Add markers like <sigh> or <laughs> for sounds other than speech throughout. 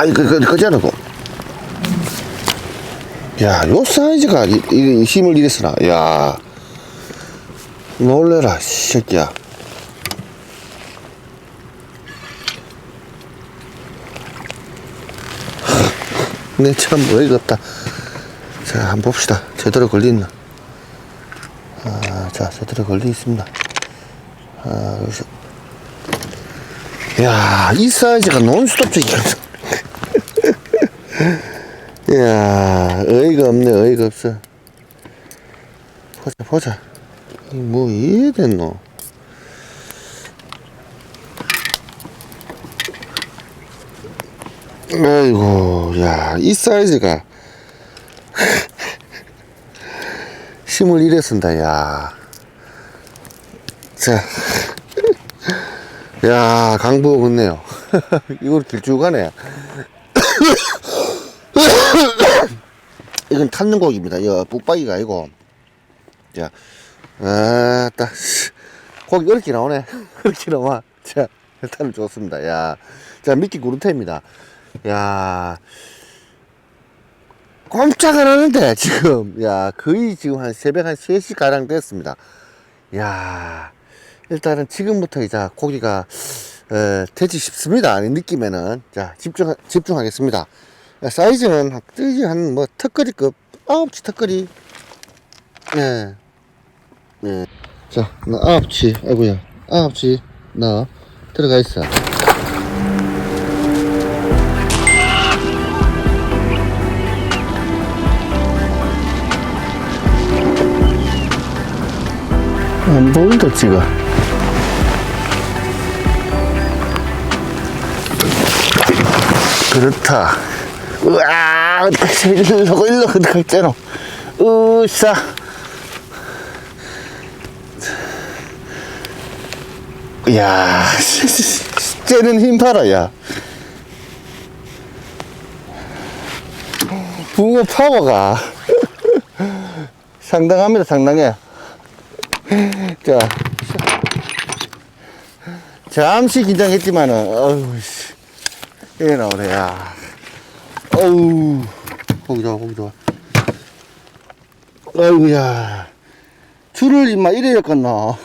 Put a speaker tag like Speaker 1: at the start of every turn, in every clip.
Speaker 1: 우와, 이거, 이거, 이거잖아, 이거. 야, 요 사이즈가 이, 이 힘을 이랬으나, 야. 놀래라, 이 새끼야. <laughs> 내참 어이가 없다. 자, 한번 봅시다. 제대로 걸리나. 아, 자, 제대로 걸리 있습니다. 아, 여기서. 야, 이 사이즈가 논스톱 적이야. 야, 어이가 없네, 어이가 없어. 보자, 보자. 이뭐 이해 됐노? 아이고, 야, 이 사이즈가. <laughs> 힘을 이래 쓴다, 야. 자. <laughs> 야, 강부 없네요. <laughs> 이걸 길쭉하네. <coughs> 이건 탔는 고기입니다. 이거 뚝박이가 아니고. 자, 아, 딱. 고기 이렇게 나오네. <laughs> 이렇게 나와. 자, 일단은 좋습니다. 야. 자, 미끼 구르테입니다. 야. 꼼짝 안 하는데, 지금. 야, 거의 지금 한 새벽 한 3시 가량 됐습니다. 야. 일단은 지금부터 이제 고기가, 어, 되지 싶습니다. 이 느낌에는. 자, 집중, 집중하겠습니다. 야, 사이즈는 한, 뜨지 한, 뭐, 턱걸이급, 아홉치 턱걸이. 예. 예. 자, 나 아홉치, 아이고야. 아홉치, 나, 들어가 있어. 안 보인다, 지금. 그렇다. 으아, 일로, 일로, 갈대로. 으쌰. 야, 쟤는 힘 봐라, 야. 붕어 파워가 <laughs> 상당합니다, 상당해. 자, 잠시 긴장했지만은, 어우, 씨. 이게 나오네, 야. 어우, 고기 좋아, 고기 좋아. 아이고야. 줄을 임마 이래 엮었나.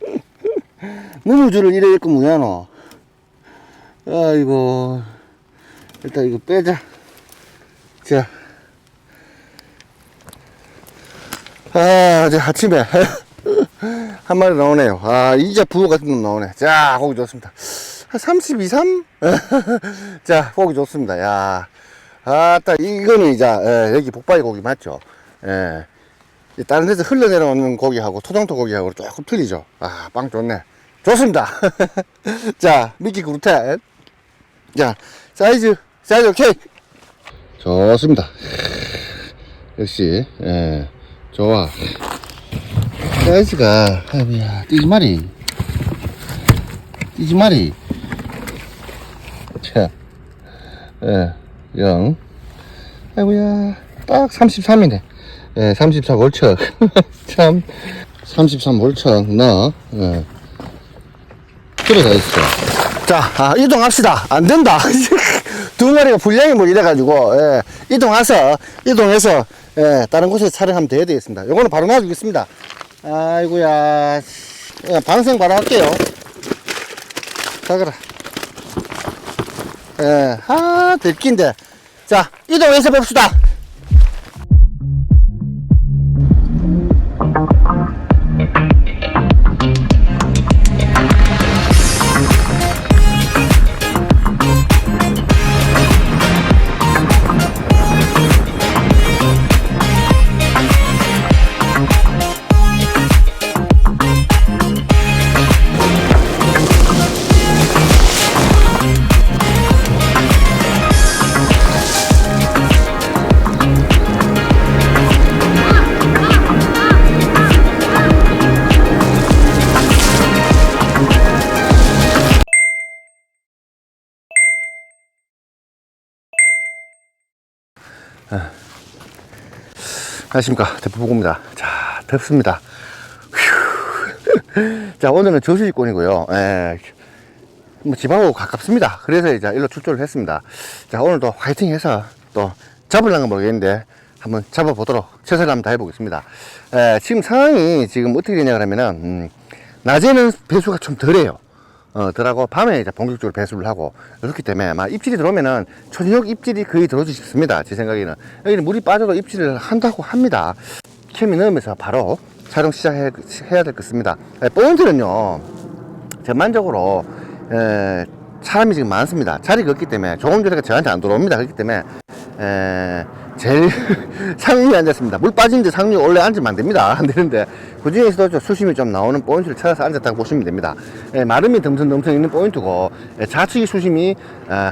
Speaker 1: <laughs> 너무 줄을 이래 엮으면 뭐야, 너. 아이고. 일단 이거 빼자. 자. 아, 이제 아침에. <laughs> 한 마리 나오네요. 아, 이제 부어 같은 놈 나오네. 자, 고기 좋습니다. 한 32, 3? <laughs> 자, 고기 좋습니다. 야. 아따, 이거는 이제, 예, 여기 복바위 고기 맞죠? 예. 이 다른 데서 흘러내려오는 고기하고 토종토 고기하고 조금 틀리죠? 아, 빵 좋네. 좋습니다. <laughs> 자, 미끼 그루테. 자, 사이즈, 사이즈 오케이. 좋습니다. 역시, 예, 좋아. 사이즈가, 아이고야, 띠지마리. 띠지마리. 자, 예, 0. 아이고야, 딱 33이네. 예, 34 월척. <laughs> 참, 33 월척, 너, 예. 들어가 있어. 자, 아, 이동합시다. 안 된다. <laughs> 두 마리가 분량이 뭐 이래가지고, 예, 이동해서, 이동해서, 예, 다른 곳에 촬영하면 돼야 되겠습니다. 요거는 바로 놔주겠습니다. 아이고야, 예, 방생 바로 할게요. 자그라. 예, 아, 들킨데. 자, 이동해서 봅시다. 안녕하십니까 대포보고입니다 자 덥습니다 휴. <laughs> 자 오늘은 저수지권이고요 예. 뭐 집하고 가깝습니다. 그래서 이제 일로 출조를 했습니다. 자, 오늘도 화이팅 해서 또 잡으려는 건 모르겠는데 한번 잡아보도록 최선을 한번 다해보겠습니다. 에, 지금 상황이 지금 어떻게 되냐 그러면은, 음, 낮에는 배수가 좀 덜해요. 어, 덜하고 밤에 이제 본격적으로 배수를 하고 그렇기 때문에 막 입질이 들어오면은 저녁 입질이 거의 들어오지 싶습니다. 제 생각에는. 여기는 물이 빠져도 입질을 한다고 합니다. 캠이 넣으면서 바로 촬영 시작해야 될 것 같습니다. 에, 포인트는요, 전반적으로 에, 사람이 지금 많습니다. 자리가 없기 때문에 조금 전에 저한테 안 들어옵니다. 그렇기 때문에 에, 제일 <laughs> 상류에 앉았습니다. 물 빠지는데 상류 원래 앉으면 안 됩니다. 안 되는데 그 중에서도 좀 수심이 좀 나오는 포인트를 찾아서 앉았다고 보시면 됩니다. 에, 마름이 듬성듬성 있는 포인트고 에, 좌측이 수심이 에,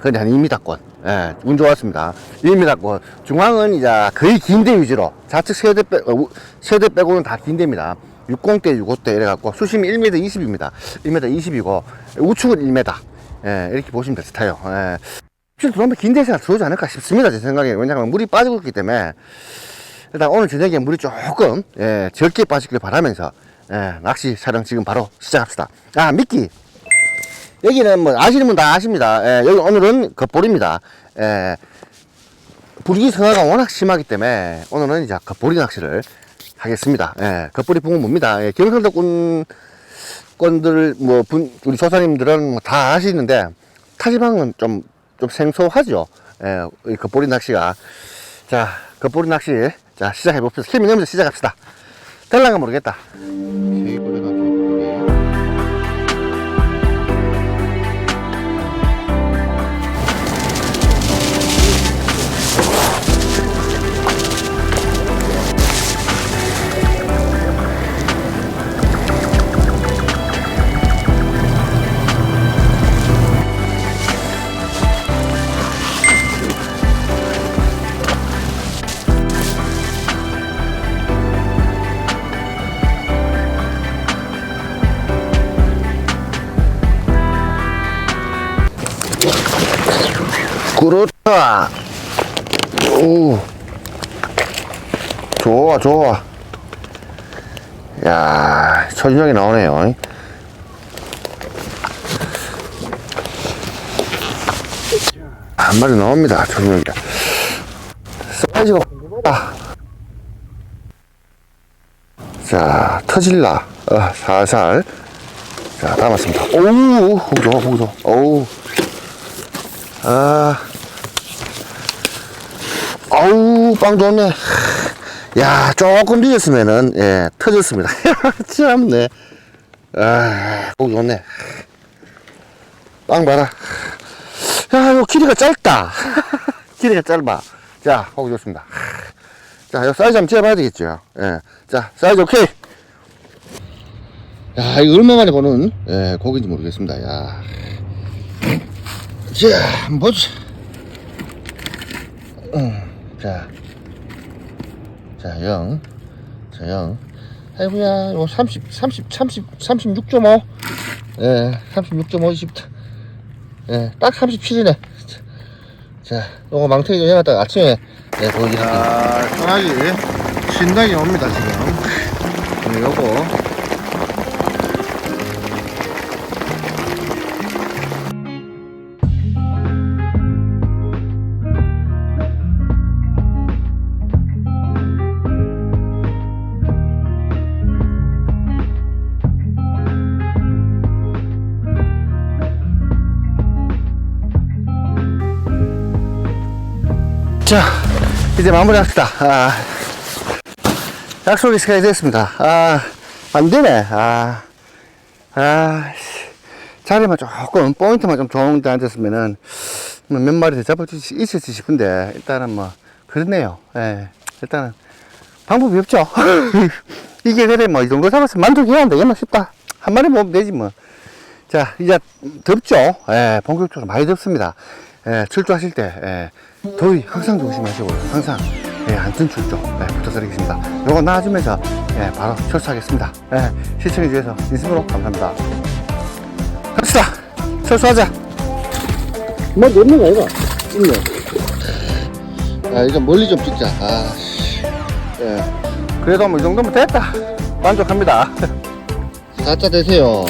Speaker 1: 거의 한 2m권. 예, 운 좋았습니다. 1m권. 중앙은 이제 거의 긴데 위주로 좌측 세대 빼, 어, 우- 세대 빼고는 다 긴데입니다. 60대, 65대 이래갖고 수심이 1m 20입니다. 1m 20이고 우측은 1m. 예, 이렇게 보시면 될 스타요. 예. 실 들어오면 긴 데서 들어오지 않을까 싶습니다. 제 생각에. 왜냐하면 물이 빠지고 있기 때문에 일단 오늘 저녁에 물이 조금 예, 적게 빠지길 바라면서 예, 낚시 촬영 지금 바로 시작합시다. 아, 미끼. 여기는 뭐 아시는 분 다 아십니다. 예, 여기 오늘은 겉볼입니다. 예, 불기 성화가 워낙 심하기 때문에 오늘은 이제 겉보리 낚시를 하겠습니다. 예, 겉보리 붕어입니다. 예, 경상도 꾼, 꾼들, 뭐, 분, 우리 조사님들은 뭐 다 아시는데, 타지방은 좀, 좀 생소하죠. 예, 이 겉보리 낚시가. 자, 겉보리 낚시. 자, 시작해봅시다. 힘이 내면서 시작합시다. 될랑가 모르겠다. 그렇다. 오. 좋아, 좋아. 야, 천정이 나오네요. 한 마리 나옵니다, 천정이. 사이즈가 아. 자, 터질라. 어, 살살. 자, 담았습니다. 오우, 고기 좋아. 오우. 아. 아우, 빵 좋네. 야, 조금 늦었으면은, 예, 터졌습니다. <laughs> 참네. 아, 고기 좋네. 빵 봐라. 야, 이거 길이가 짧다. <laughs> 길이가 짧아. 자, 고기 좋습니다. 자, 이 사이즈 한번 재봐야 되겠죠. 예. 자, 사이즈 오케이. 야, 이거 얼마만에 보는, 예, 고기인지 모르겠습니다. 야. 자, 보자. 음, 자. 자, 0. 자, 0. 아이고야, 이거 30, 30, 30, 36.5. 예, 36.5, 20. 예, 딱 37이네. 자, 요거 망태기 좀 해놨다가 아침에, 예, 보여드릴게요. 아, 소나기, 신나게 옵니다, 지금. 네, 요거. 자, 이제 마무리합시다. 아, 약속이 시간이 됐습니다. 아, 안 되네. 아, 아, 씨. 자리만 조금, 포인트만 좀 좋은 데 앉았으면은, 뭐몇 마리 더 잡을 수 있을지 싶은데, 일단은 뭐, 그렇네요. 예, 일단은, 방법이 없죠. <laughs> 이게 그래, 뭐, 이 정도 잡았으면 만족해야 한다. 얘만 쉽다. 한 마리 먹으면 되지, 뭐. 자, 이제 덥죠? 예, 본격적으로 많이 덥습니다. 예, 출조하실 때, 예, 더위 항상 조심하시고요. 항상, 예, 안전 출조, 예, 부탁드리겠습니다. 요거 놔주면서, 예, 바로 철수하겠습니다. 예, 시청해주셔서 진심으로 감사합니다. 갑시다! 철수하자! 뭐, 넣는 거 아이가? 있네. 아, 이제 멀리 좀 찍자. 아, 씨. 예. 그래도 뭐 이 정도면 됐다. 만족합니다. <laughs> 가짜 되세요.